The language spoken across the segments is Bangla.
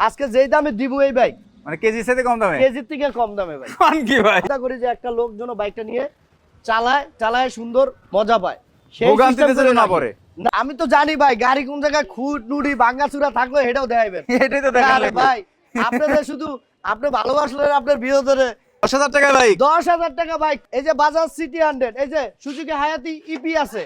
আজকে যেই দামে দিব এই বাইক মানে কেজির সাথে কম দামে? কেজির থেকে কম দামে ভাই কোন কি ভাই চিন্তা করি যে একটা লোক যেন বাইকটা নিয়ে চালায় চালায় সুন্দর মজা পায়। সেই না পড়ে। আমি তো জানি ভাই গাড়ি কোন জায়গায় খুঁট নুড়ি ভাঙ্গা চূড়া থাকলে সেটাও দেখাইবেন। এটাই তো দেখা ভাই আপনাদের শুধু আপনি ভালোবাসলে আপনার বিরোধে দশ হাজার টাকা ভাই দশ হাজার টাকা বাইক এই যে বাজাজ সিটি হান্ড্রেড এই যে সুজুকি হায়াতি ইপি আছে।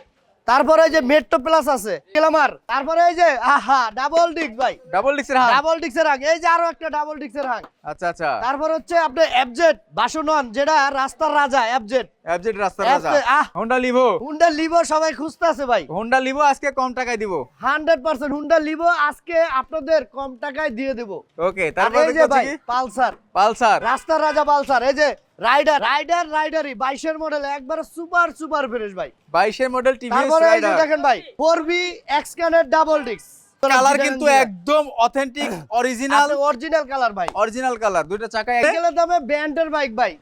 তারপরে যে মেট্রো প্লাস আছে গ্ল্যামার তারপরে এই যে আহা ডাবল ডিস্ক ভাই। ডাবল ডিক্সের হাত ডাবল ডিস্কের হাং এই যে আরও একটা ডাবল ডিস্কের হাং। আচ্ছা আচ্ছা। তারপর হচ্ছে আপনার এফজেড বাসনন যেটা রাস্তার রাজা এফজেড অ্যাবজেট রাস্তার রাজা। হোন্ডা লিভো হুন্ডা লিভো সবাই খুঁজতেছে ভাই। হোন্ডা লিভো আজকে কম টাকায় দিব। হান্ড্রেড পার্সেন্ট হুন্ডা লিভো আজকে আপনাদের কম টাকায় দিয়ে দেবো। ওকে তারপরে এই যে ভাই পালসার। পালসার। রাস্তার রাজা পালসার এই যে রাইডার রাইডার রাইডারই বাইশের মডেল একবারে সুপার সুপার ফ্রেশ ভাই। 22 এর মডেল টিভিএস রাইডার দেখেন ভাই ফোর বি এক্সকানের ডাবল ডিস্ক কালার কিন্তু একদম অথেন্টিক অরিজিনাল অরিজিনাল কালার ভাই। অরিজিনাল কালার দুইটা সাইকেলের দামে ব্র্যান্ডের বাইক ভাই।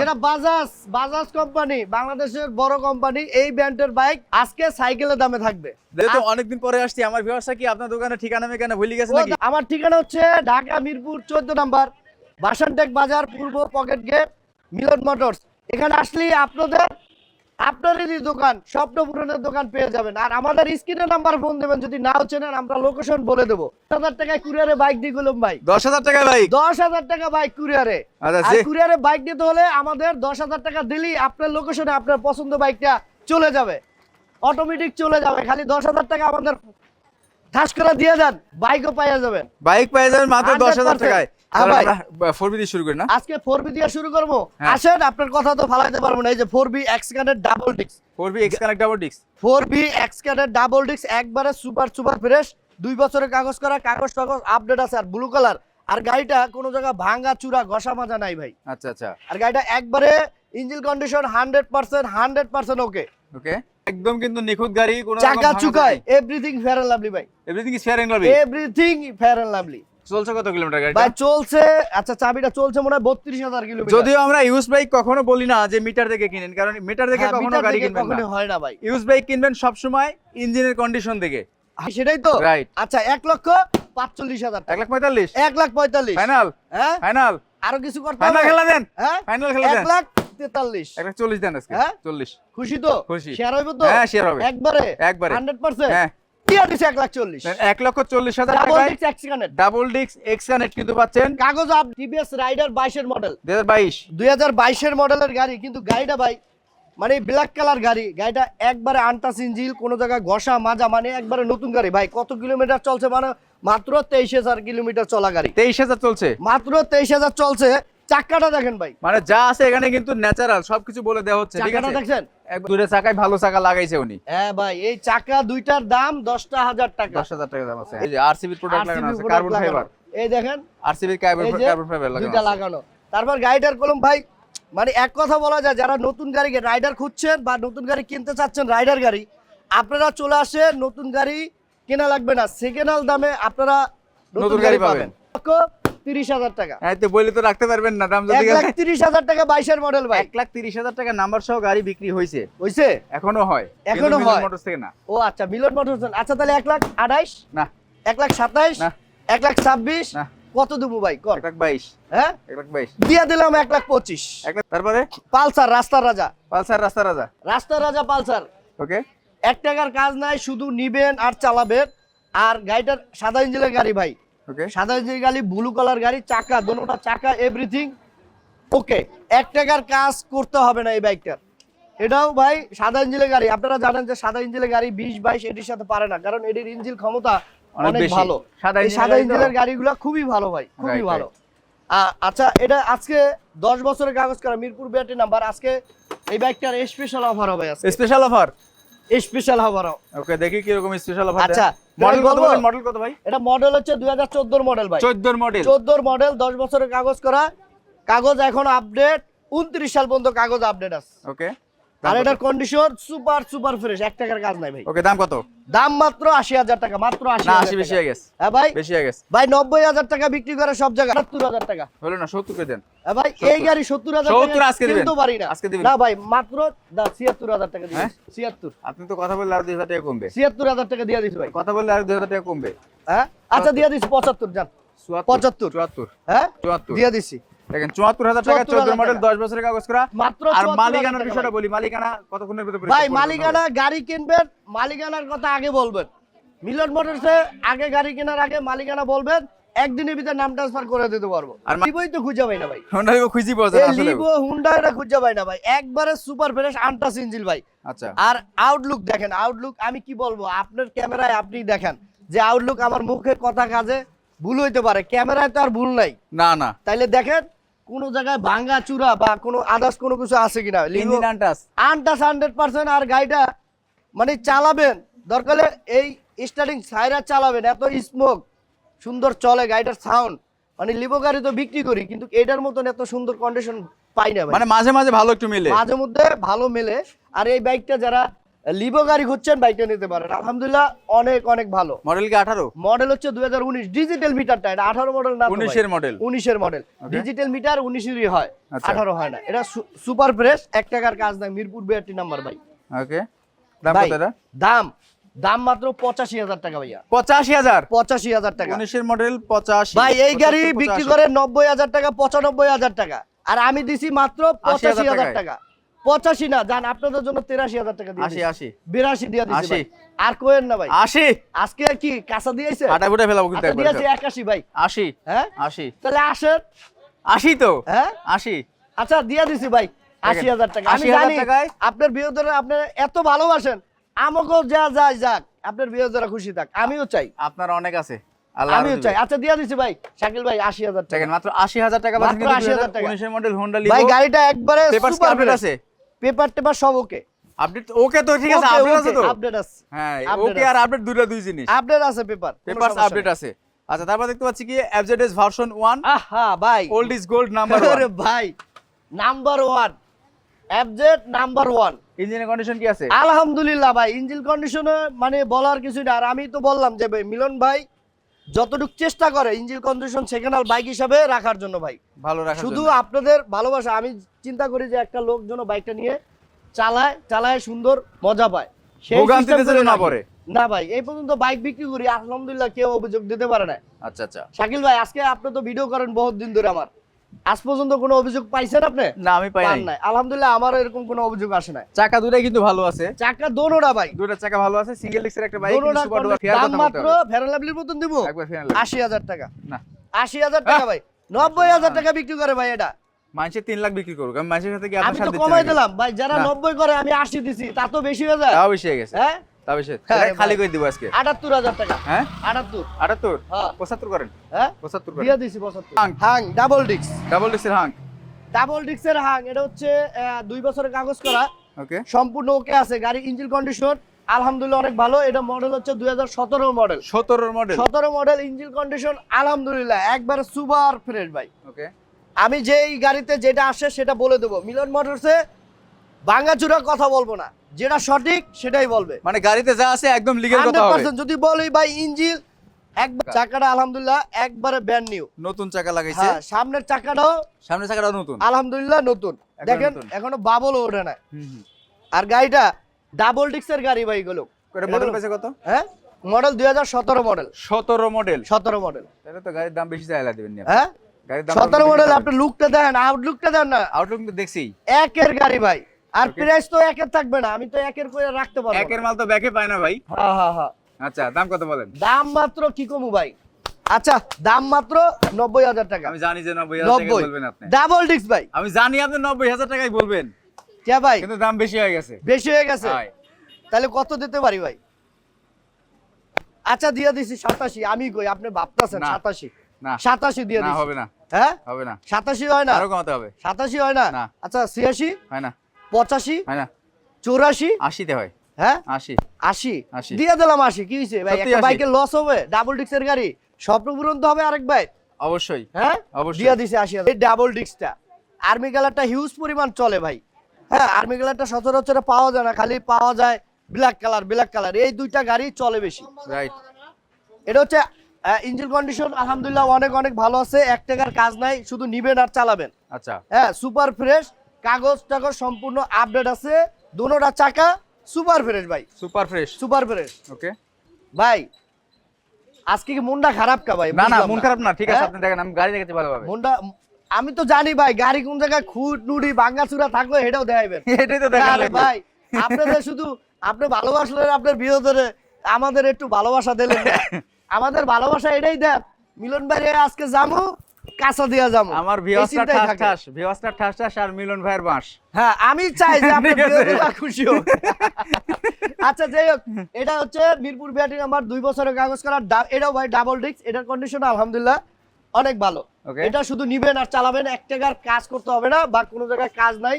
যেটা বাজাজ বাজাজ কোম্পানি বাংলাদেশের বড় কোম্পানি এই ব্র্যান্ডের বাইক আজকে সাইকেলের দামে থাকবে। যেহেতু অনেকদিন পরে আসছি আমার ভিউয়ার্সরা কি আপনার দোকানের ঠিকানা মেকানা ভুলে গেছে নাকি? আমার ঠিকানা হচ্ছে ঢাকা মিরপুর চোদ্দ নাম্বার বাসানটেক বাজার পূর্ব পকেট গেট মিলন মোটরস এখানে আসলেই আপনাদের আপনারই দোকান স্বপ্ন পূরণের দোকান পেয়ে যাবেন। আর আমাদের স্ক্রিনে নাম্বার ফোন দেবেন যদি নাও চেনেন আমরা লোকেশন বলে দেবো। হাজার টাকায় কুরিয়ারে বাইক দিয়ে গেলাম ভাই। দশ হাজার টাকা ভাই দশ হাজার টাকা বাইক কুরিয়ারে আর কুরিয়ারে বাইক নিতে হলে আমাদের দশ হাজার টাকা দিলেই আপনার লোকেশনে আপনার পছন্দ বাইকটা চলে যাবে। অটোমেটিক চলে যাবে খালি দশ হাজার টাকা আমাদের ঠাস করে দিয়ে দেন বাইকও পাইয়া যাবেন। বাইক পেয়ে যাবেন মাত্র দশ হাজার টাকায়। ফোর বি দিয়ে শুরু করি না? আজকে ফোর বি দিয়ে শুরু করব। আসেন আপনার কথা তো ফালাইতে পারব না। এই যে ফোর বি এক্স কানের double disc four B X connect double ডিক্স ফোর বি এক্স কানের ডাবল ডিস্ক একবারে সুপার সুপার ফ্রেশ দুই বছরের কাগজ করা কাগজ টাগজ আপডেট আছে আর ব্লু কালার আর গাড়িটা কোনো জায়গা ভাঙা চূড়া ঘষা মাজা নাই ভাই। আচ্ছা আচ্ছা। আর গাড়িটা একবারে engine condition hundred percent hundred percent okay okay একদম কিন্তু নিখুঁত গাড়ি কোনো চাকা চুকায়। এভরিথিং ফেয়ার এন্ড লাভলি ভাই। Everything is fair and lovely everything fair and lovely চলছে কত কিলোমিটার গাড়িটা? ভাই চলছে আচ্ছা চাবিটা চলছে মনে হয় বত্রিশ হাজার কিলোমিটার। যদিও আমরা ইউজ বাইক কখনো বলি না যে মিটার দেখে কিনেন কারণ মিটার দেখে হ্যাঁ, কখনো গাড়ি কিনবেন না। হয় না ভাই। ইউজ বাইক কিনবেন সব সময় ইঞ্জিনের কন্ডিশন দেখে। হ্যাঁ, সেটাই তো। রাইট আচ্ছা এক লক্ষ পাঁচচল্লিশ হাজার এক লাখ পঁয়তাল্লিশ। এক লাখ পঁয়তাল্লিশ। ফাইনাল হ্যাঁ? ফাইনাল আরও কিছু করতে ফাইনাল খেলা দেন। হ্যাঁ? ফাইনাল খেলা এক দেন। লাখ দেন আজকে। হ্যাঁ? চল্লিশ। খুশি তো? খুশি। শেয়ার হইব তো? হ্যাঁ, হবে। একবারে? একবারে। হ্যাঁ। দিয়া দিছে এক লাখ চল্লিশ। এক লক্ষ চল্লিশ হাজার ডাবল ডিস্ক অ্যাক্সিডেন্ট ডাবল ডিক্স এক্স কানেক্ট কিন্তু পাচ্ছেন। কাগজ আপ টিভিএস রাইডার বাইশের মডেল দুই হাজার বাইশ। দুই হাজার বাইশের মডেলের গাড়ি কিন্তু গাড়িটা ভাই মানে ব্ল্যাক কালার গাড়ি। গাড়িটা একবারে আনটাস ইঞ্জিল কোনো জায়গায় ঘষা মাজা মানে একবারে নতুন গাড়ি। ভাই কত কিলোমিটার চলছে? মানে মাত্র তেইশ হাজার কিলোমিটার চলা গাড়ি। তেইশ হাজার চলছে। মাত্র তেইশ হাজার চলছে। চাক্কাটা দেখেন ভাই। মানে যা আছে এখানে কিন্তু ন্যাচারাল সবকিছু বলে দেওয়া হচ্ছে ঠিক চাকাটা আছে? দেখছেন? এক দূরে চাকায় ভালো চাকা লাগাইছে উনি। হ্যাঁ ভাই এই চাকা দুইটার দাম দশটা হাজার টাকা। দশ হাজার টাকা দাম আছে। এই যে আরসিবি প্রোডাক্ট লাগানো আছে কার্বন ফাইবার এই দেখেন আরসিবি কার্বন ফাইবার লাগানো দুইটা লাগানো। তারপর গাড়িটার কলম ভাই মানে এক কথা বলা যায় যারা নতুন গাড়ি রাইডার খুঁজছেন বা নতুন গাড়ি কিনতে চাচ্ছেন রাইডার গাড়ি আপনারা চলে আসেন নতুন গাড়ি কেনা লাগবে না। সেকেন্ড হ্যান্ড দামে আপনারা নতুন গাড়ি পাবেন। তিরিশ হাজার টাকা। হ্যাঁ তো বলে তো রাখতে পারবেন না দাম এক লাখ তিরিশ হাজার টাকা বাইশের মডেল ভাই। এক লাখ তিরিশ হাজার টাকা নাম্বার সহ গাড়ি বিক্রি হয়েছে এখনও হয়। এখনও হয়। মোটরস থেকে না। ও আচ্ছা মিলন মোটরস আচ্ছা তাহলে এক লাখ আঠাইশ? না। এক লাখ সাতাইশ? না। এক লাখ ছাব্বিশ? না। কত দেবো ভাই? কর। এক লাখ বাইশ। হ্যাঁ? এক লাখ বাইশ। দিয়ে দিলাম এক লাখ পঁচিশ। এক লাখ তারপরে? পালসার রাস্তার রাজা। পালসার রাস্তা রাজা। রাস্তার রাজা পালসার। ওকে। এক টাকার কাজ নাই শুধু নিবেন আর চালাবেন। আর গাড়িটার সাদা ইঞ্জিনের গাড়ি ভাই। ওকে সাদা ইঞ্জিনের গাড়ি ব্লু কালার গাড়ি চাকা দোনোটা চাকা এভরিথিং ওকে এক টাকার কাজ করতে হবে না এই বাইকটার এটাও ভাই সাদা ইঞ্জিনের গাড়ি। আপনারা জানেন যে সাদা ইঞ্জিনের গাড়ি বিশ বাইশ এটির সাথে পারে না কারণ এটির ইঞ্জিন ক্ষমতা অনেক ভালো। সাদা তো? গাড়িগুলো খুবই ভালো ভাই খুবই ভালো। আচ্ছা এটা আজকে দশ বছরের কাগজ করা মিরপুর ব্যাটারি নাম্বার আজকে এই বাইকটার স্পেশাল অফার হবে special offer special offer okay দেখি কি রকম স্পেশাল অফার আচ্ছা, মডেল কত মডেল কত ভাই? এটা মডেল হচ্ছে দুই হাজার চোদ্দোর মডেল ভাই। 14 এর মডেল চোদ্দোর মডেল দশ বছরের কাগজ করা। কাগজ এখন আপডেট উনত্রিশ সাল পর্যন্ত কাগজ আপডেট আছে। ওকে আর এটার কন্ডিশন সুপার সুপার ফ্রেশ এক টাকার কাজ নাই ভাই। ওকে দাম কত? দাম মাত্র আশি হাজার টাকা মাত্র আশি না হাজার 80 বেশি হয়ে গেছে। হ্যাঁ ভাই? বেশি হয়ে গেছে। ভাই নব্বই হাজার টাকা বিক্রি করে সব জায়গায় সত্তর হাজার টাকা। হলো না 70 করে দেন। হ্যাঁ ভাই এই গাড়ি সত্তর হাজার 70 আজকে দিবেন। কিনতে পারি না। আজকে দিবেন। না ভাই মাত্র ছিয়াত্তর হাজার টাকা দিয়ে হ্যাঁ? ছিয়াত্তর। আপনি তো কথা বললে আর 2000 টাকা কমবে। ছিয়াত্তর হাজার টাকা দিয়ে দিস ভাই। কথা বললে আর 2000 টাকা কমবে। হ্যাঁ? আচ্ছা দিয়ে দিস পঁচাত্তর যান পঁচাত্তর। চুয়াত্তর। হ্যাঁ? চুয়াত্তর। দিয়ে দিছি দেখেন চুয়াত্তর হাজার টাকা চোদ্দ মডেল দশ বছরের কাগজ করা। মাত্র আর মালিকানার বিষয়টা বলি মালিকানা কতক্ষণের ভিতরে ভাই মালিকানা গাড়ি কিনবেন মালিকানার কথা আগে বলবেন। মিলন মোটরসে আগে গাড়ি কেনার আগে মালিকানা বলবেন একদিনের ভিতরে নাম ট্রান্সফার করে দিতে পারব। আর তো খুঁজে পাই না ভাই। হোন্ডা লিভো খুঁজি পাওয়া যায় খুঁজে পাই না ভাই। একবারে সুপার ফ্রেশ আনটাস ইঞ্জিল ভাই। আচ্ছা। আর আউটলুক দেখেন আউটলুক আমি কি বলব আপনার ক্যামেরায় আপনি দেখেন যে আউটলুক আমার মুখের কথা কাজে ভুল হইতে পারে। ক্যামেরায় তো আর ভুল নাই। না না। তাইলে দেখেন কোন জায়গায় ভাঙ্গা চূড়া বা কোনো আদার্স কোনো কিছু আছে কিনা? Engine untouched untouched hundred percent আর গাড়িটা মানে চালাবেন। দরকার এই স্টার্টিং সাইরা চালাবেন এত স্মোক সুন্দর চলে গাড়িটার সাউন্ড মানে লিবো গাড়ি তো বিক্রি করি কিন্তু এটার মতন এত সুন্দর কন্ডিশন পাই না মানে মাঝে মাঝে ভালো একটু মিলে। মাঝে মধ্যে ভালো মেলে। আর এই বাইকটা যারা লিবো গাড়ি খুঁজছেন বাইকটা নিতে পারেন। আলহামদুলিল্লাহ অনেক অনেক ভালো। মডেল কি আঠারো? মডেল হচ্ছে দুই হাজার উনিশ ডিজিটাল মিটারটা এটা আঠারো মডেল না উনিশের মডেল উনিশের মডেল ডিজিটাল মিটার উনিশেরই হয় আচ্ছা। আঠারো হয় না। এটা সুপার ফ্রেশ এক টাকার কাজ নাই। মিরপুর বিআরটি নাম্বার ভাই। ওকে দাম কত দাম দাম মাত্র পঁচাশি হাজার টাকা ভাইয়া। পঁচাশি হাজার? পঁচাশি হাজার টাকা। উনিশের মডেল পঁচাশি ভাই এই গাড়ি বিক্রি করে নব্বই হাজার টাকা পঁচানব্বই হাজার টাকা। আর আমি দিছি মাত্র পঁচাশি হাজার টাকা। পঁচাশি না জান আপনাদের জন্য তেরাশি হাজার টাকা দিয়ে আশি। আশি। বিরাশি দিয়ে আশি। ভাই। আর কোয়েন না ভাই। আশি। আজকে কি কাঁচা দিয়েছে? আটা ফুটে ফেলাবো কিন্তু আচ্ছা দিয়েছি একাশি ভাই। আশি। হ্যাঁ? আশি। তাহলে আসেন। আশি তো? হ্যাঁ? আশি। আচ্ছা দিয়ে দিছি ভাই। আশি হাজার টাকা। আমি 80,000 জানি? আপনার বিরোধীরা আপনার এত ভালোবাসেন। আমাকেও যা যায় যাক আপনার বিরোধীরা খুশি থাক। আমিও চাই। আপনার অনেক আছে। আমিও চাই। আচ্ছা দিয়ে দিছি ভাই। শাকিল ভাই আশি হাজার টাকা। মাত্র আশি হাজার টাকা মাত্র 80,000 টাকা। মডেল হোন্ডা ভাই গাড়িটা একবারে সুপার আছে। পেপার টেপার সব ওকে। আপডেট ওকে তো ঠিক আছে আপডেট আছে তো? আপডেট আছে। হ্যাঁ ওকে আর আপডেট দুটো দুই জিনিস। আপডেট আছে পেপার পেপারস আপডেট আছে। আচ্ছা তারপর দেখতে পাচ্ছি কি এফজেডএস ভার্সন 1 আহা ভাই। ওল্ড ইজ গোল্ড নাম্বার আরে ভাই number one FZ number one ইঞ্জিনের কন্ডিশন কি আছে? আলহামদুলিল্লাহ ভাই। ইঞ্জিন কন্ডিশনে মানে বলার কিছু না আর আমি তো বললাম যে ভাই মিলন ভাই যতটুকু চেষ্টা করে engine condition second hand bike হিসাবে রাখার জন্য ভাই। ভালো রাখা শুধু আপনাদের ভালোবাসা আমি চিন্তা করি যে একটা লোক যেন বাইকটা নিয়ে চালায় চালায় সুন্দর মজা পায়। সেই ভোগান্তিতে যেন না পড়ে। না ভাই এই পর্যন্ত বাইক বিক্রি করি আলহামদুলিল্লাহ কেউ অভিযোগ দিতে পারে না। আচ্ছা আচ্ছা। শাকিল ভাই আজকে আপনি তো ভিডিও করেন বহুত দিন ধরে আমার। আজ পর্যন্ত কোনো অভিযোগ পাইছেন আপনি? না আমি পাই নাই। আলহামদুলিল্লাহ আমার এরকম কোনো অভিযোগ আসে না চাকা দুটাই কিন্তু ভালো আছে। চাকা দোনোটা ভাই। দুটা চাকা ভালো আছে সিঙ্গেল ডিস্কের একটা বাইক দোনোটা সুপার ডুপার ফেয়ার দাম মাত্র ফেরালাবলির মতন দিব। একবার আশি হাজার টাকা। না। আশি হাজার টাকা ভাই। নব্বই হাজার টাকা বিক্রি করে ভাই এটা। মানুষের তিন লাখ বিক্রি করুক। আমি মানুষের সাথে কি আমি আপনার তো সাথে দিচ্ছি কমাই দিলাম। ভাই যারা না। নব্বই করে আমি আশি দিছি। তা তো বেশি হয়ে যায়। তাও বেশি হয়ে গেছে। হ্যাঁ? তাও বেশি হ্যাঁ, খালি করে দিব আজকে? আটাত্তর হাজার টাকা। হ্যাঁ? আটাত্তর। আটাত্তর? হ্যাঁ। পঁচাত্তর করেন। হ্যাঁ? পঁচাত্তর করেন। দিয়ে দিছি পঁচাত্তর। হাং। হাং ডাবল ডিক্স ডাবল ডিস্কের হাং। ডাবল ডিক্সের হাং এটা হচ্ছে দুই বছরের কাগজ করা। ওকে। সম্পূর্ণ ওকে আছে গাড়ি ইঞ্জিন কন্ডিশন আলহামদুলিল্লাহ অনেক ভালো। এটা মডেল হচ্ছে দুই হাজার সতেরো মডেল সতেরোর মডেল সতেরো মডেল ইঞ্জিন কন্ডিশন আলহামদুলিল্লাহ। একবার সুপার ফ্রেশ ভাই। ওকে। আমি যেই গাড়িতে যেটা আসে সেটা বলে দেবো। মিলন মোটরসে ভাঙ্গাচুরা কথা বলব না। যেটা সঠিক সেটাই বলবে। মানে গাড়িতে যা আছে একদম লিগেল কথা হবে। 100% যদি বলি ভাই ইঞ্জিন একবার চাকাটা আলহামদুলিল্লাহ একবারে ব্র্যান্ড নিউ নতুন চাকা লাগাইছে? হ্যাঁ সামনের চাকাটাও সামনে চাকাটা নতুন? আলহামদুলিল্লাহ নতুন। দেখেন এখনও বাবলও ওঠে না আর গাড়িটা ডাবল ডিক্সের গাড়ি ভাই গুলো মডেল পেয়েছে কত? হ্যাঁ? মডেল দুই হাজার সতেরো মডেল সতেরো মডেল সতেরো মডেল তাহলে তো গাড়ির দাম বেশি চাইলা দিবেন না হ্যাঁ? গাড়ির দাম সতেরো মডেল আপনার লুকটা দেখেন আউটলুকটা দেখেন না। আউটলুক তো দেখছি। একের গাড়ি ভাই। আর প্রাইস তো একের থাকবে না আমি তো একের করে রাখতে পারব একের মাল তো ব্যাকে পায় না ভাই। হ্যাঁ হ্যাঁ হ্যাঁ আচ্ছা দাম কত বলেন? দাম মাত্র কি কমু ভাই? আচ্ছা দাম মাত্র নব্বই হাজার টাকা। আমি জানি যে নব্বই হাজার টাকা বলবেন আপনি। ডাবল ডিস্ক ভাই। আমি জানি আপনি নব্বই হাজার টাকাই বলবেন। কে ভাই? কিন্তু দাম বেশি হয়ে গেছে। বেশি হয়ে গেছে। তাহলে কত দিতে পারি ভাই? আচ্ছা দিয়ে দিছি সাতাশি। আমি কই আপনি ভাবতেছেন না। সাতাশি? না। সাতাশি দিয়ে না দিছি। হবে না। হ্যাঁ? হবে না। সাতাশি হয় না? আরও কমাতে হবে। সাতাশি হয় না? না। আচ্ছা ছিয়াশি? হয় না। পঁচাশি হয় না। চৌরাশি আশিতে হয়। হ্যাঁ? আশি। আশি। আশি। দিয়ে দিলাম আশি কি হয়েছে? ভাই একটা? বাইকের লস হবে ডাবল ডিস্কের গাড়ি। স্বপ্ন পূরণ তো হবে আরেক ভাই। অবশ্যই। হ্যাঁ? অবশ্যই। দিয়া দিছে আশি হাজার। এই ডাবল ডিস্কটা আর্মি কালারটা হিউজ পরিমাণ চলে ভাই। হ্যাঁ আর্মি কালারটা সচরাচর পাওয়া যায় না খালি পাওয়া যায় ব্ল্যাক কালার ব্ল্যাক কালার এই দুইটা গাড়ি চলে বেশি। রাইট এটা হচ্ছে ইঞ্জিন কন্ডিশন আলহামদুলিল্লাহ অনেক অনেক ভালো আছে। এক টাকার কাজ নাই শুধু নিবেন আর চালাবেন। আচ্ছা। হ্যাঁ সুপার ফ্রেশ কাগজ টাগজ সম্পূর্ণ আপডেট আছে। দুনোটা চাকা সুপার ফ্রেশ ভাই। Super fresh super fresh okay ভাই আজকে কি মনটা খারাপ কা ভাই? না না মন খারাপ না ঠিক আছে হ্যাঁ? আপনি দেখেন আমি গাড়ি দেখেছি ভালোভাবে। মনটা আমি তো জানি ভাই গাড়ি কোন জায়গায় খুঁট নুড়ি ভাঙ্গাচুরা থাকলে সেটাও দেখাইবেন। এটাই তো দেখার ভাই আপনাদের শুধু আপনি ভালোবাসলে আপনার বিরোধরে আমাদের একটু ভালোবাসা দিলেন। আমাদের ভালোবাসা এটাই দেন মিলন ভাই আজকে যামু কাঁচা দিয়া যামু আমার ভিউয়ার্সটা ঠাস ঠাস ভিউয়ার্সটা ঠাস ঠাস আর মিলন ভাইয়ের বাঁশ। হ্যাঁ আমি চাই যে খুশি হোক। আচ্ছা যাই হোক এটা হচ্ছে মিরপুর নাম্বার দুই বছরের কাগজ করা এটাও ভাই ডাবল ডিস্ক এটার কন্ডিশন আলহামদুলিল্লাহ অনেক ভালো। এটা শুধু নিবেন আর চালাবেন এক টাকার কাজ করতে হবে না বা কোনো জায়গায় কাজ নাই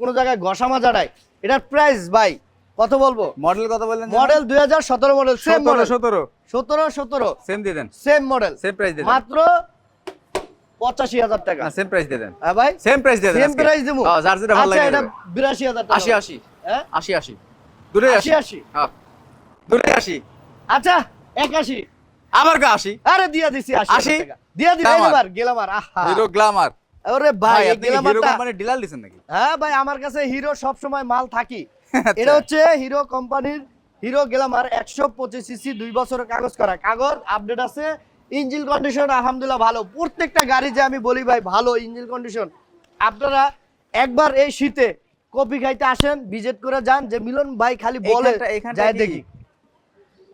কোনো জায়গায় ঘষা মাজা নাই। এটার প্রাইস ভাই কত বলব? মডেল কত বললেন মডেল দুই হাজার সতেরো মডেল সেম সতেরো মডেল সতেরো। সতেরো সতেরো। সেম দিয়ে দেন। সেম মডেল সেম প্রাইস দিয়ে দেন। মাত্র পঁচাশি হাজার টাকা। সেম প্রাইস দিয়ে দেন। হ্যাঁ ভাই? সেম প্রাইস দিয়ে দেন সেম প্রাইস দেবো যার যেটা ভালো আচ্ছা লাগে এটা বিরাশি হাজার টাকা। আশি আশি। হ্যাঁ? আশি আশি। দূরে আশি আশি। হ্যাঁ। দূরে আশি আচ্ছা একাশি। আবার গা আশি? আরে দিয়া দিছি আশি আশি? দিয়া দিছি গ্লামার। এবার গেলাম আহা। হিরো গ্ল্যামার ওরে ভাই গ্লামারটা কোম্পানির ডিলার দিছেন নাকি? হ্যাঁ ভাই আমার কাছে হিরো সব সময় মাল থাকি। আচ্ছা। এটা হচ্ছে হিরো কোম্পানির হিরো গ্লামার একশো পঁচিশ সিসি দুই বছরের কাগজ করা। কাগজ আপডেট আছে ইঞ্জিন কন্ডিশন আলহামদুলিল্লাহ ভালো। প্রত্যেকটা গাড়ি যে আমি বলি ভাই ভালো ইঞ্জিন কন্ডিশন। আপনারা একবার এই শীতে কপি খাইতে আসেন ভিজিট করে যান যে মিলন ভাই খালি বলে যাই দেখি।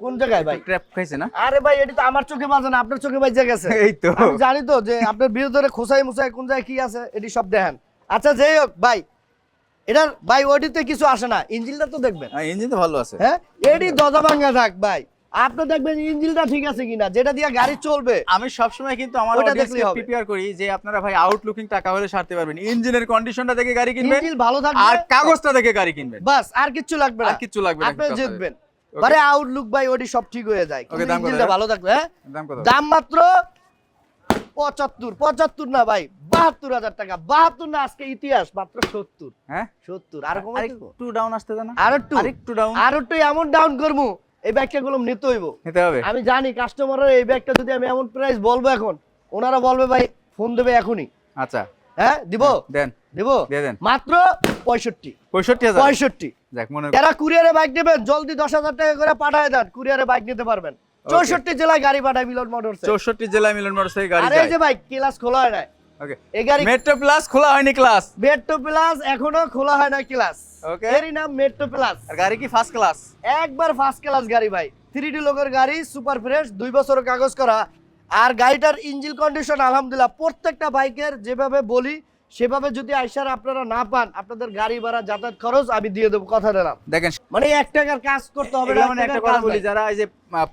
কোন জায়গায় ভাই? ট্র্যাপ খাইছে না? আরে ভাই এটা তো আমার চোখে বাজে না আপনার চোখে বাজে গেছে এই তো। আমি জানি তো যে আপনার বিরুদ্ধে খোসাই মুসাই কোন জায়গায় কি আছে এটি সব দেখেন। আচ্ছা যাই হোক ভাই এটার ভাই ওডিতে কিছু আসে না। ইঞ্জিনটা তো দেখবেন। ইঞ্জিন তো ভালো আছে। হ্যাঁ এটি দজা ভাঙ্গা থাক ভাই। আপনি দেখবেন ইঞ্জিনটা ঠিক আছে কিনা যেটা দিয়ে গাড়ি চলবে। আমি সবসময় কিন্তু আমার ওটা হবে। প্রিপেয়ার করি যে আপনারা ভাই আউটলুকিং টাকা হলে সারতে পারবেন। ইঞ্জিনের কন্ডিশনটা দেখে গাড়ি কিনবেন ইঞ্জিন ভালো থাকবে আর কাগজটা দেখে গাড়ি কিনবেন। বাস আর কিচ্ছু লাগবে না। আর কিচ্ছু লাগবে না, আপনি জিতবেন. মানে আউটলুক ভাই ওটি সব ঠিক হয়ে যায়। কিন্তু ইঞ্জিনটা ভালো থাকবে হ্যাঁ? দাম কত দাম মাত্র পঁচাত্তর। পঁচাত্তর না ভাই বাহাত্তর হাজার টাকা। বাহাত্তর না আজকে ইতিহাস মাত্র সত্তর। হ্যাঁ? সত্তর। আর? একটু ডাউন আসতে দেন আর একটু আর একটু ডাউন আর একটু এমন ডাউন করব। এই ব্যাগটা গুলো নিতে হইব। নিতে হবে। আমি জানি কাস্টমারের এই ব্যাগটা যদি আমি এমন প্রাইস বলব এখন ওনারা বলবে ভাই ফোন দেবে এখনই। আচ্ছা। হ্যাঁ দিব? দেন। দিব? দিয়ে দেন। মাত্র পঁয়ষট্টি। পঁয়ষট্টি হাজার। পঁয়ষট্টি। যাক মনে যারা কুরিয়ারে বাইক নেবেন জলদি দশ হাজার টাকা করে পাঠায় দেন কুরিয়ারে বাইক নিতে পারবেন। চৌষট্টি জেলায় গাড়ি পাঠায় মিলন মোটরস। চৌষট্টি জেলায় মিলন মোটরস গাড়ি আর এই যে ভাই ক্লাস খোলা হয় না ওকে এই গাড়ি মেট্রো প্লাস খোলা হয়নি ক্লাস মেট্রো প্লাস এখনও খোলা হয় না ক্লাস Okay. এরই নাম মেট্রো প্লাস আর গাড়ি কি ফার্স্ট ক্লাস একবার ফার্স্ট ক্লাস গাড়ি ভাই। থ্রি ডি লোকের গাড়ি সুপার ফ্রেশ দুই বছরের কাগজ করা। আর গাড়িটার ইঞ্জিন কন্ডিশন আলহামদুলিল্লাহ প্রত্যেকটা বাইকের যেভাবে বলি সেভাবে যদি আইসার আপনারা না পান আপনাদের গাড়ি ভাড়া যাতায়াত খরচ আমি দিয়ে দেবো কথা দিলাম। দেখেন মানে এক টাকার কাজ করতে হবে না মানে একটা কথা বলি যারা এই যে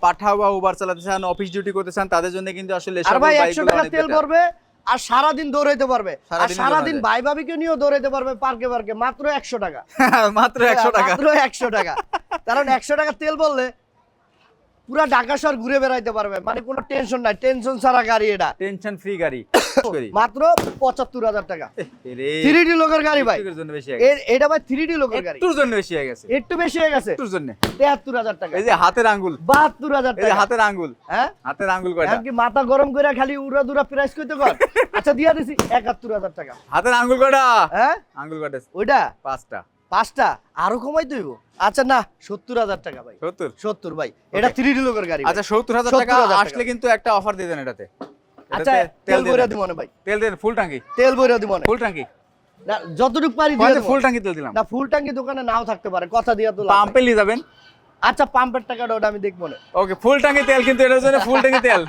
পাঠাও বা উবার চালাতে চান অফিস ডিউটি করতে চান তাদের জন্য কিন্তু আসলে আর ভাই টাকা তেল। ভরবে আর সারাদিন দৌড়াইতে পারবে। আর সারাদিন ভাই ভাবিকে নিয়েও দৌড়াইতে পারবে পার্কে পার্কে মাত্র একশো টাকা। মাত্র একশো টাকা। মাত্র একশো টাকা। কারণ একশো টাকা তেল বললে পুরা ঢাকা শহর ঘুরে বেড়াইতে পারবে। মানে কোনো টেনশন নাই। টেনশন ছাড়া গাড়ি এটা। টেনশন ফ্রি গাড়ি। মাত্র পঁচাত্তর হাজার টাকা। থ্রি ডি লোকের গাড়ি ভাই। এটা ভাই থ্রি ডি লোকের গাড়ি। একটুর জন্য বেশি হয়ে গেছে। একটু বেশি হয়ে গেছে। একটুর জন্য। তেহাত্তর হাজার টাকা। এই যে হাতের আঙ্গুল। বাহাত্তর হাজার টাকা। হাতের আঙ্গুল। হ্যাঁ? হাতের আঙ্গুল কয়টা? এমনকি মাথা গরম করে খালি উড়া দুরা প্রাইস করতে কর। আচ্ছা দিয়া দিছি একাত্তর হাজার টাকা। হাতের আঙ্গুল কয়টা? হ্যাঁ? আঙ্গুল কয়টা? ওইটা? পাঁচটা। পাঁচটা? আরও কমাই দইব আচ্ছা না সত্তর হাজার টাকা ভাই। সত্তর? সত্তর ভাই। এটা থ্রি ডি লোকের গাড়ি আচ্ছা সত্তর হাজার টাকা 70,000 টাকা। আসলে কিন্তু একটা অফার দিয়ে দেন এটাতে। আচ্ছা তেল বইরা দিব না ভাই। তেল দেন ফুল ট্যাঙ্কি তেল বইরা দিব না। ফুল ট্যাঙ্কি না, যতটুকু পারি দিয়ে ফুল ট্যাঙ্কি তেল দিলাম? না ফুল ট্যাঙ্কি দোকানে নাও থাকতে পারে কথা দিয়া তো পাম্পে নিয়ে যাবেন? আচ্ছা পাম্পের টাকাটা ওটা আমি দেখব না। ওকে ফুল ট্যাঙ্কি তেল কিন্তু এটার জন্য ফুল ট্যাঙ্কি তেল।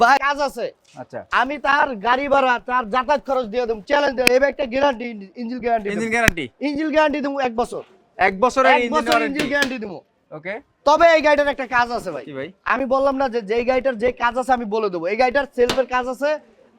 ভাই কাজ আছে। আচ্ছা। আমি তার গাড়ি ভাড়া তার যাতায়াত খরচ দিয়ে দেবো চ্যালেঞ্জ দেবো। এবার একটা guarantee engine guarantee engine guarantee engine guarantee দেবো এক বছর। এক বছরের ইঞ্জিন গ্যারান্টি দেবো। ওকে তবে এই গাড়িটার একটা কাজ আছে ভাই। ভাই? আমি বললাম না যে যেই গাড়িটার যে কাজ আছে আমি বলে দেবো। এই গাড়িটার সেলফের কাজ আছে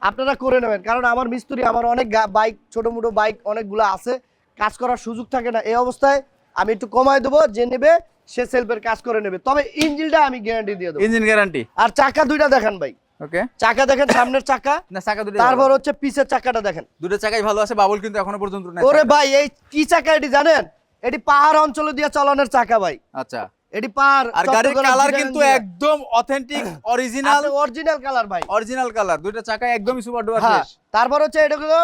আপনারা করে নেবেন। কারণ আমার মিস্ত্রি আমার অনেক বাইক ছোট মোটো বাইক অনেকগুলো আছে। কাজ করার সুযোগ থাকে না। এই অবস্থায় আমি একটু কমায় দেবো যে নেবে সে সেলফের কাজ করে নেবে। তবে ইঞ্জিনটা আমি গ্যারান্টি দিয়ে দেবো। ইঞ্জিন গ্যারান্টি আর চাকা দুইটা দেখেন ভাই। ওকে চাকা দেখেন সামনের চাকা। না চাকা দুটো তারপর হচ্ছে পিছের চাকাটা দেখেন। দুটো চাকাই ভালো আছে বাবুল কিন্তু এখনও পর্যন্ত ওরে ভাই এই কি চাকা এটি জানেন? এটি পাহাড় অঞ্চলে দিয়ে চালানোর চাকা ভাই। আচ্ছা। এটি পাহাড় আর গাড়ির কালার কিন্তু একদম অথেন্টিক অরিজিনাল অরিজিনাল কালার ভাই। অরিজিনাল কালার দুইটা চাকা একদমই সুপার হ্যাঁ ফ্রেশ তারপর হচ্ছে এটা হলো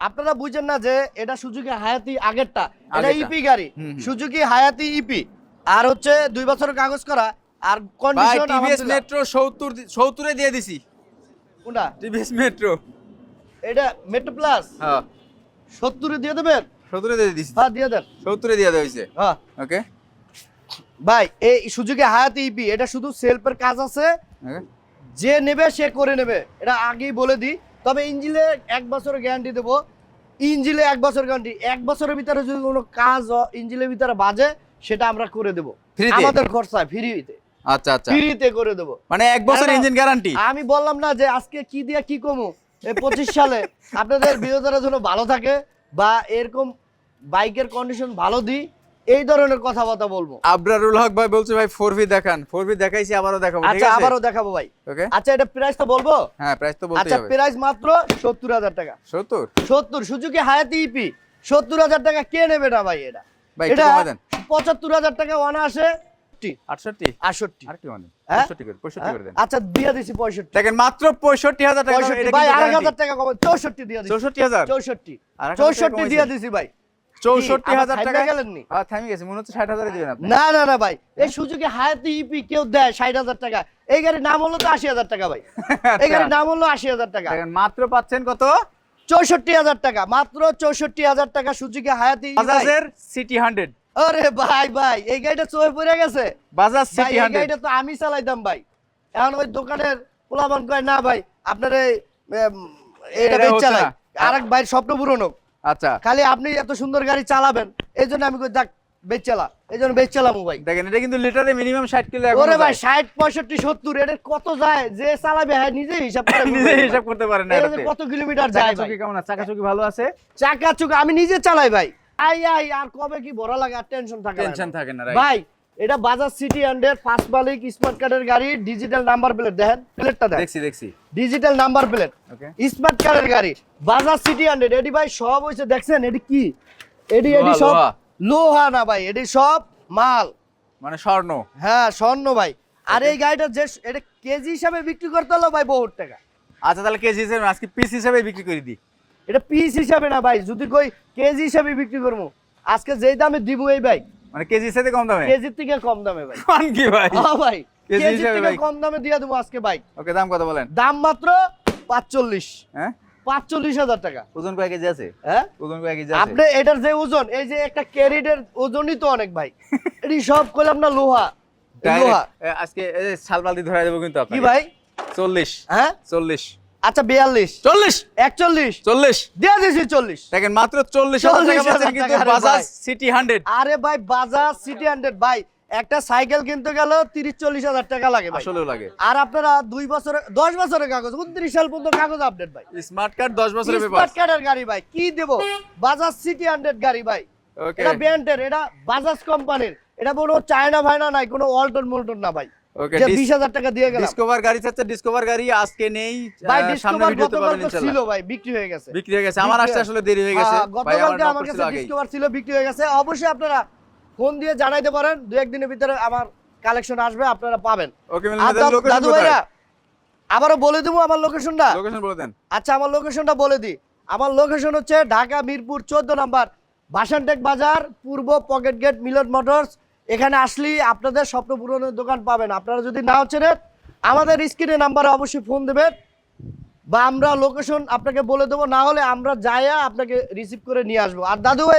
আপনারা বুঝেন না যে এটা সুজুকি হায়াতি আগেরটা। এটা। ইপি গাড়ি হুম, হুম। সুজুকি হায়াতি ইপি আর হচ্ছে দুই বছরের কাগজ করা আর কন্ডিশন টিভিএস মেট্রো 70 70 এ দিয়ে দিছি। কোনটা? টিভিএস মেট্রো এটা মেট্রো প্লাস হ্যাঁ। সত্তরে দিয়ে দেবেন? 70 দিয়ে দিছি। হ্যাঁ দিয়ে দেন। 70 দিয়ে দেওয়া হ্যাঁ। ওকে। ভাই এই সুযোগে হায়াতি ইপি এটা শুধু সেলফের কাজ আছে। যে নেবে সে করে নেবে। এটা আগেই বলে দিই। তবে ইঞ্জিলে এক বছরের গ্যারান্টি দেবো। ইঞ্জিলে এক বছর গ্যারান্টি এক বছরের ভিতরে যদি কোনো কাজ ইঞ্জিলের ভিতরে বাজে সেটা আমরা করে দেবো। আমাদের খরচায় ফ্রিতে আচ্ছা আচ্ছা। ফ্রিতে করে দেবো। মানে এক বছর। ইঞ্জিন গ্যারান্টি আমি বললাম না যে আজকে কি দিয়ে কি কমু। এই পঁচিশ সালে। আপনাদের বিরোধীরা যেন ভালো থাকে বা এরকম বাইকের কন্ডিশন ভালো দিই এই ধরনের কথাবার্তা বলব। আবরারুল হক ভাই বলছে ভাই 4V দেখান। 4V দেখাইছি আবারও দেখাবো ঠিক আচ্ছা আছে? আবারও দেখাবো ভাই। ওকে আচ্ছা এটা প্রাইস তো বলব? হ্যাঁ প্রাইস তো বলতেই আচ্ছা প্রাইস মাত্র সত্তর হাজার টাকা। 70 সত্তর সুজুকি হায়াতি ইপি সত্তর হাজার টাকা কে নেবে না ভাই এটা? ভাই একটু এটা কমাই দেন। পঁচাত্তর হাজার টাকা অনায়াসে 68 আটষট্টি? আর কি মানে হ্যাঁ? 65 করে 65 করে দেন। আচ্ছা দিয়ে দিছি পঁয়ষট্টি। দেখেন মাত্র 65000 টাকা এটা ভাই কিন্তু আরেক guarantee। হাজার টাকা কমে চৌষট্টি দিয়ে দিছি। 64000 চৌষট্টি। আর এক হাজার চৌষট্টি দিয়ে দিছি ভাই। চৌষট্টি হাজার টাকা গেলেননি? থামি গেছে মনে হচ্ছে ষাট হাজারে দিবেন আপনি। না না না ভাই এই সুযোগে হায়াতি ইপি কেউ দেয় ষাট হাজার টাকা এই গাড়ির নাম হলো তো আশি হাজার টাকা ভাই। এই গাড়ির নাম হলো আশি হাজার টাকা। মাত্র পাচ্ছেন কত? চৌষট্টি হাজার টাকা মাত্র চৌষট্টি হাজার টাকা সুযোগে হায়াতি বাজাজের সিটি হান্ড্রেড আরে ভাই ভাই এই গাড়িটা চোখে পড়ে গেছে। বাজাজ সিটি হান্ড্রেড গাড়িটা তো আমি চালাইতাম ভাই। এখন ওই দোকানের পোলাবান কয় না ভাই আপনার এটা বেচ চালাই। আরেক ভাই স্বপ্ন পূরণ হোক। আচ্ছা। খালি আপনি এত সুন্দর গাড়ি চালাবেন এই জন্য আমি দেখ বেচালা এই জন্য বেচ চালামু ভাই দেখেন এটা কিন্তু লিটারে মিনিমাম ষাট কিলো ওরে ভাই ষাট পঁয়ষট্টি সত্তর এটা কত যায়? যে চালাবে হ্যাঁ নিজে হিসাব করে নিজে হিসাব করতে পারেন না এটা কত কিলোমিটার যায় চাকাচুকি কেমন আছে? চাকাচুকি ভালো আছে? চাকাচুকি আমি নিজে চালাই ভাই। আই আই আর কবে কি ভরা লাগে আর টেনশন থাকে না টেনশন থাকে না ভাই এটা বাজাজ সিটি হান্ড্রেড পাঁচ মালিক স্মার্ট কার্ডের গাড়ি ডিজিটাল নাম্বার প্লেট। দেখেন প্লেটটা দেখেন। দেখছি দেখছি। Digital number plate. Okay. Smart কার্ডের গাড়ি বাজাজ সিটি হান্ড্রেড এডি ভাই সব হইছে দেখছেন? এডি কি? এডি এডি সব লোহা। না ভাই এডি সব মাল। মানে স্বর্ণ। হ্যাঁ স্বর্ণ ভাই। আর এই গাড়িটা যে এটা কেজি হিসাবে বিক্রি করতে হলো ভাই বহুত টাকা। আচ্ছা তাহলে কেজি হিসেবে আজকে পিস হিসেবে বিক্রি করে দিই। এটা পিস হিসাবে না ভাই যদি কই কেজি হিসাবে বিক্রি করব। আজকে যেই দামে দিব এই ভাই। মানে কেজি হিসেবে কম দামে? কেজির থেকে কম দামে ভাই। কোন কি ভাই? হ্যাঁ ভাই কেজি থেকে কম দামে দিয়ে দেবো আজকে ভাই ওকে দাম কত বলেন? দাম মাত্র পাঁচচল্লিশ। হ্যাঁ? পাঁচচল্লিশ হাজার টাকা। ওজন কয় কেজি আছে? হ্যাঁ? ওজন কয় কেজি আছে? আপনি এটার যে ওজন এই যে একটা ক্যারিডের ওজনই তো অনেক ভাই। এটি সব করলাম না লোহা লোহা। আজকে শাল ধরাই দেবো কিন্তু কি ভাই? চল্লিশ। হ্যাঁ? চল্লিশ। আচ্ছা বিয়াল্লিশ। চল্লিশ। একচল্লিশ। চল্লিশ। দিয়ে দিয়েছি চল্লিশ। দেখেন মাত্র চল্লিশ হাজার টাকা 40,000 পাচ্ছেন কিন্তু বাজাজ সিটি হান্ড্রেড আরে ভাই বাজাজ সিটি হান্ড্রেড ভাই। একটা সাইকেল কিনতে গেল তিরিশ চল্লিশ হাজার টাকা লাগে ভাই। আসলেও লাগে। আর আপনারা দুই বছরে দশ বছরের কাগজ উনত্রিশ সাল পর্যন্ত কাগজ আপডেট ভাই। স্মার্ট কার্ড দশ বছরের স্মার্ট কার্ডের গাড়ি ভাই কি দেব? বাজাজ সিটি হান্ড্রেড গাড়ি ভাই। এটা ব্র্যান্ডের এটা বাজাজ কোম্পানির এটা কোনো চায়না ভাইনা নাই কোনো ওয়ালটন মোল্টন না ভাই। ওকে যে বিশ হাজার টাকা দিয়ে গেলাম। ডিসকভার গাড়ি চাচ্ছে ডিসকভার গাড়ি আজকে নেই ভাই ডিসকভার গতকাল তো ছিল ভাই বিক্রি হয়ে গেছে। বিক্রি হয়ে গেছে আমার আসতে আসলে দেরি হয়ে গেছে। হ্যাঁ, ভাই আমার গতকালকে আমার কাছে ডিসকভার ছিল বিক্রি হয়ে গেছে। অবশ্যই আপনারা ফোন দিয়ে জানাইতে পারেন দু একদিনের ভিতরে আমার কালেকশন আসবে আপনারা পাবেন। ওকে দাদু- লোকেশন দাদু ভাইরা আবারও বলে দেবো আমার লোকেশনটা লোকেশন বলে দেন। আচ্ছা আমার লোকেশনটা বলে দিই। আমার লোকেশন হচ্ছে ঢাকা মিরপুর চোদ্দ নাম্বার বাসানটেক বাজার পূর্ব পকেট গেট মিলন মোটরস। এখানে আসলেই আপনাদের স্বপ্ন পূরণের দোকান পাবেন। আপনারা যদি নাও চেনেন, আমাদের স্ক্রিনে নাম্বারে অবশ্যই ফোন দেবেন বা আমরা লোকেশন আপনাকে বলে দেবো, না হলে আমরা যাইয়া আপনাকে রিসিভ করে নিয়ে আসব। আর দাদু